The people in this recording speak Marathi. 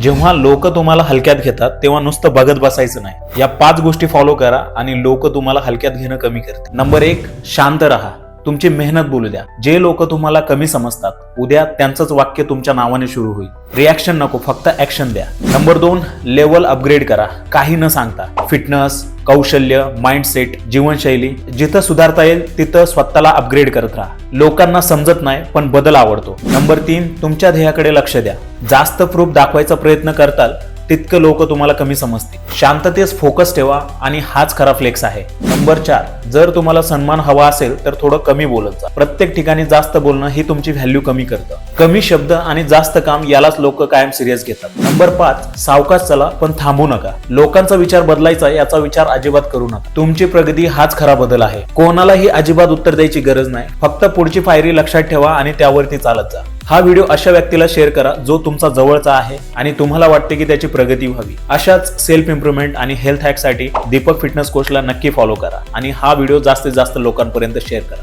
जेव्हा लोक तुम्हाला हलक्यात घेतात तेव्हा नुसतं बघत बसायचं नाही. या पाच गोष्टी फॉलो करा आणि लोक तुम्हाला हलक्यात घेणं कमी करते नंबर एक शांत राहा. तुमची मेहनत बोलू द्या. जे लोक तुम्हाला कमी समजतात उद्या त्यांचंच वाक्य तुमच्या नावाने सुरू होईल. रिॲक्शन नको फक्त ऍक्शन द्या. नंबर दोन लेवल अपग्रेड करा. काही न सांगता. फिटनेस कौशल्य माइंडसेट जीवनशैली जिथं सुधारता येईल तिथं स्वतःला अपग्रेड करत राहा. लोकांना समजत नाही पण बदल आवडतो. नंबर तीन तुमच्या ध्येयाकडे लक्ष द्या. जास्त प्रूफ दाखवायचा प्रयत्न करताल तितकं लोक तुम्हाला कमी समजतील. शांततेस फोकस ठेवा आणि हाच खरा फ्लेक्स आहे. नंबर चार जर तुम्हाला सन्मान हवा असेल तर थोडं कमी बोलत जा. प्रत्येक ठिकाणी जास्त बोलणं ही तुमची व्हॅल्यू कमी करतं. कमी शब्द आणि जास्त काम यालाच लोक कायम सिरियस घेतात. नंबर पाच सावकाश चला पण थांबू नका. लोकांचा विचार बदलायचा याचा विचार अजिबात करू नका. तुमची प्रगती हाच खरा बदल आहे. कोणालाही अजिबात उत्तर द्यायची गरज नाही. फक्त पुढची पायरी लक्षात ठेवा आणि त्यावरती चालत जा. हा व्हिडिओ अशा व्यक्तीला शेअर करा जो तुमचा जवळचा आहे आणि तुम्हाला वाटते की त्याची प्रगती व्हावी. अशाच सेल्फ इम्प्रुव्हमेंट आणि हेल्थ हॅकसाठी दीपक फिटनेस कोचला नक्की फॉलो करा आणि हा व्हिडिओ जास्तीत जास्त लोकांपर्यंत शेअर करा.